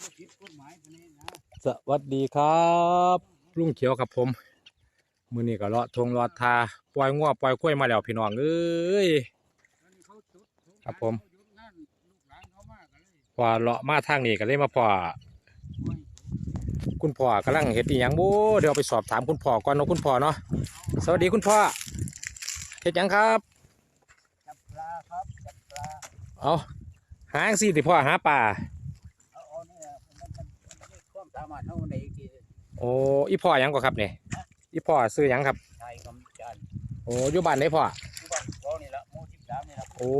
สวัสดีครับลุงเขียวครับผม มื้อนี้ก็เลาะทงเลาะทาปล่อยงัวปล่อยกล้วยมาแล้วพี่น้องเอ้ยมันเขาจุดสงกานต์ครับผมเขาหยุดงานลูกหลานเขามากกันเลยพอเลาะมาทางนี้ก็เลยมาพอโอ้ยคุณพ่อกำลังเฮ็ดอีหยังบ่เดี๋ยวไปสอบถามคุณพ่อก่อนเนาะคุณพ่อเนาะสวัสดีคุณพ่อเฮ็ดหยังครับจับปลาครับจับปลาเอาหาจังซี่ติพ่อหาปลาเอาเอาเนี่ยมันมันมันมีความสามารถเท่าในที่โอ้อีพ่อหยังก็ครับนี่อีพ่อซื้อหยังครับชายกำจันทร์โอ้อยู่บ้านไหนพ่อที่บ้านเขานี่ละหมู่ที่สามนี่ละโอ้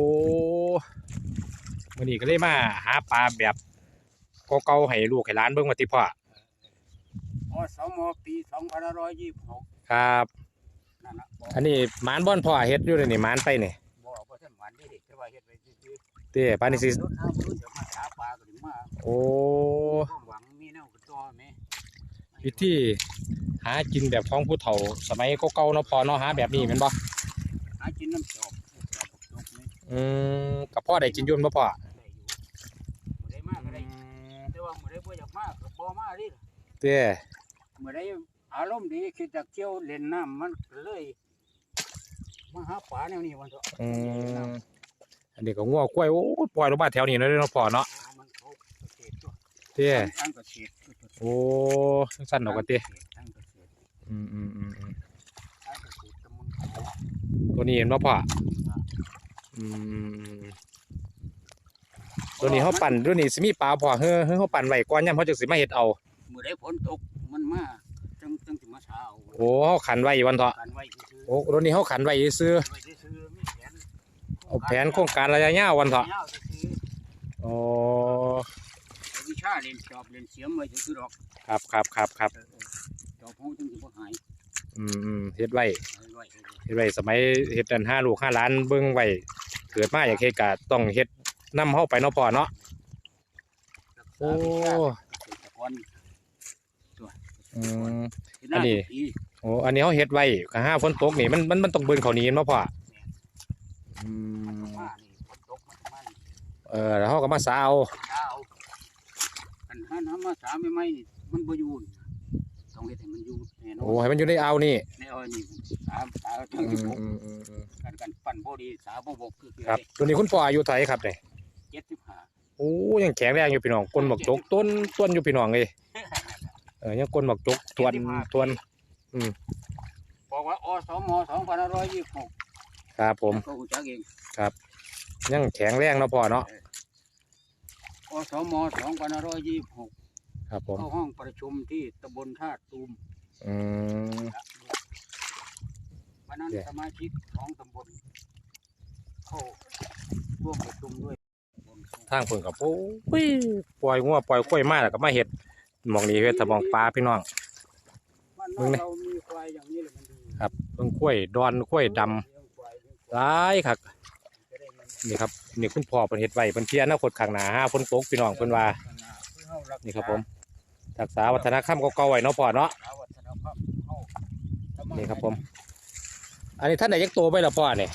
มื้อนี้ก็เลยมาหาปลาแบบเก่าๆให้ลูกให้หลานเบิ่งว่าติพ่ออสมปีสองพันร้อยยี่สิบหกครับ นั่นละบอกอันนี้หมานบ่อนพ่อเฮ็ดอยู่เลยนี่หมานไปนี่บอกว่าท่านหวานได้เด็กแต่ว่าเฮ็ดไปซื่อเต้ปานนี้สิรถน้ำมันจะมาหาปลาก็ถึงมาโอ้ค วามหวังมีแนวกระตัวไหมวิธีหากินแบบของผู้เฒ่า สมัยเก่าๆเนาะพ่อเนาะหาแบบนี้แม่นบ่หากินน้ำจอกจอกจอกนี่อืมกับพ่อได้กินอยุ่นบ่พ่อได้อยู่บ่ได้มากก็ได้แต่ว่าบ่ได้บ่อยากมากก็บ่มาดิเต้บ่ได้อารมณ์ดีคิดจะเที่ยวเล่นน้ำมันก็เลยมาหาปลาแนวนี้วันเถอะอืมอันนี้ก็งัวกล้วยโอ้ปล่อยลงมาแถวนี้เลยเนาะพ่อเนาะมันเขาเกษตรตัวเต้ ทางเกษตร โอ้สั้นๆดอกก็เต้ทางเกษตรอืมอืมอืมอืมทางเกษตรตำบลเขาตัวนี้เห็นบ่พ่ออืมตัวนี้เขาปั่นตัวนี้สิมีปลาพ่อเฮ้อเฮ้อเขาปั่นไว้ก่อนยามเขาจังสิมาเฮ็ดเอาเมื่อได้ฝนตกมันมาจังจังสิมาช้าเอาโอ้เขาขันไว้วันเถาะกันไว้ซื่อโอ้ตัวนี้เขาขันไว้ซื้อไว้ซื่อมีแผนเอาแผนโครงการระยะยาววันเถาะ ยาวซื่อ โอ้ เอาวิชาเรียนจอบเรียนเสียมไว้ซื่อดอกครับครับครับครับจอบเฮาจังสิบ่หายอืมอืมเฮ็ดไว้เอาไว้เฮ็ดไว้สมัยเฮ็ดกันห้าลูกห้าหล้านเบิ่งไว้เกิดมาอยากเฮ็ดก็ต้องเฮ็ดนำเฮาไปเนาะพ่อเนาะรักโอ้ษาวิชาเกษตรกรอืม เฮ็ดหาอันนี้ ทุกปีโอ้อันนี้เฮาเฮ็ดไว้ก็ห้าฝนตกนี่มันมันมันต้องเบิ่งเขานี้เนาะพ่ออืมมานี่ฝนตกมันจะมานี่เออแล้วเฮาก็มาสาวเช้ากันหั นหามาสามไม่ไม่นี่มันบ่อยู่นี่ต้องเฮ็ดให้มันอยู่แน่นอโอ้นให้มันอยู่ในอ่าวนี่ในอ้อยนี่สามสามทั้อืงที่มบกอืมอืมอืมกันกันปั่นบ่ดีสามบ่บกคือคือครับตัวนี้คุณพ่ออายุเท่าไหร่ครับนี่เจ็ดสิบห้าโอ้ยังแข็งแรงอยู่พี่น้องก้นบักจกต้นต้นอยู่พี่น้องเลยเออยังก้นบักจกทวนทวนบอกว่าอสมสองพันห้าร้อยยี่สิบหกครับผม ก็หูจักเอง ยังแข็งแรงเนาะพ่อเนาะ อสมสองพันห้าร้อยยี่สิบหกครับผมเข้าห้องประชุมที่ตำบลท่าตูมอืม วันนั้นเนี่ย สมาชิกของตำบลเข้าร่วมประชุมด้วยทางเพิ่นกับโอ้ยปล่อยงัวปล่อยกล้วยมาแล้วก็มาเฮ็ดหมองนี้เฮ็ดถ้ามองปลาพี่น้องมันมึงเนี่ย เรามีควายอย่างนี้เลยมันดีครับเพิ่งกล้วยดอนกล้วยดำเลี้ยงควายเลี้ยงควายหลายคักจะได้มั นี่ครับนี่คุณพ่อเพิ่นเฮ็ดไว้เพิ่นเพียรนาคตข้างหนาห้าฝนตกพี่น้องเพิ่นว่า นี่ครับผมรักษาวัฒนธรรมเก่าๆไว้เนาะพ่อเนาะนี่ครับผม อันนี้ท่านได้ยักโตไปแล้วพ่อนี่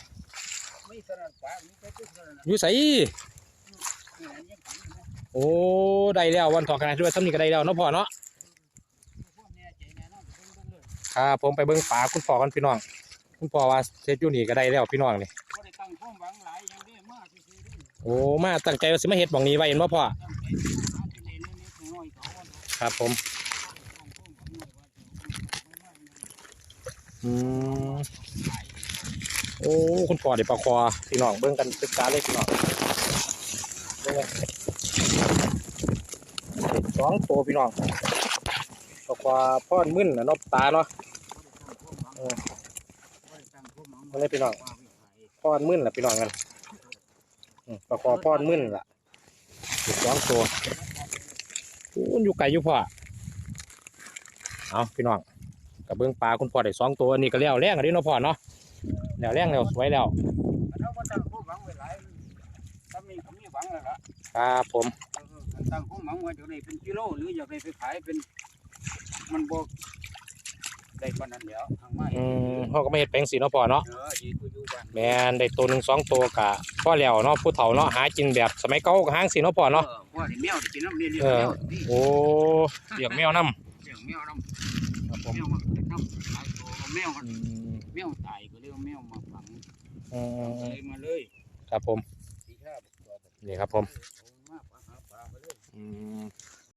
ไม่สนับปากมีแต่ทุกคนนะอยู่ไสนี่อันยังถือนะโอ้ได้แล้ววันถอดขนดที่ว่าซ้ำนี่ก็ได้แล้วเนาะพ่อเนาะครับผมไปเบิ่งปลาคุณพ่อกันพี่น้อง คุณพ่อว่าเฮ็ดอยู่นี่ก็ได้แล้วพี่น้องนี่ โอ้มาตั้งใจว่าสิมาเฮ็ดหม่องนี้ไว้เห็นบ่พ่อครับผมอืมโอ้คุณพ่อได้ปลาคอพี่น้องเบิ่งกันศึกษาเลยพี่น้องเบิ่งเลยสองตัวพี่น้องปลาคอพ่อนมึนนะนาะตาเนาะบ่ได้ตั้งความามหวังบ่ได้พี่น้องพ่อนมึนแหละพี่น้องกัน ปลาคอพ่อนมึนล่ะอีกสองตัวโอ้มันอยู่ไกลอยู่พ่อเอาพี่น้องกับเบิ้งปลาคุณพ่อได้สองตัวอันนี้ก็แล้วแรงอันนี้เนาะพ่อเนาะแล้วแรงแล้วสวยแล้วเราบ่ตั้งความหวังไว้หลายถ้ามีก็มีหวังแล้วล่ะครับผมเออๆตั้งความหวังว่าจะได้เป็นกิโลหรืออยากได้ไปขายเป็นมันบ่ ได้ปานนั้นแล้วทางไม้อืมเขาก็ไม่เห็ดแปลงสีเนาะพ่อเนาะเออดีกูอยู่บ้านแมนได้ตัวหนึ่งสองตัวกะพ่อแล้วเนาะผู้เฒ่าเนาะหากินแบบสมัยเก่าก็หางสีเนาะพ่อเนาะ ออว่าที่แมวที่กินน้ำเลี้ยงเอแมอวนี่โอ้เลี้ยงแมวน้เลี้ยงแมวน้ำำครับผมแมวมากินน้ำหลายตัวเอาแมวมันอืมแมวตายก็เลยเอาแมวมาฝังอืมเลยมาเลยครับผม สีข้าบอกตัวแบบนี่ครับผม เอามาปลาหาปลาไปเลยอืม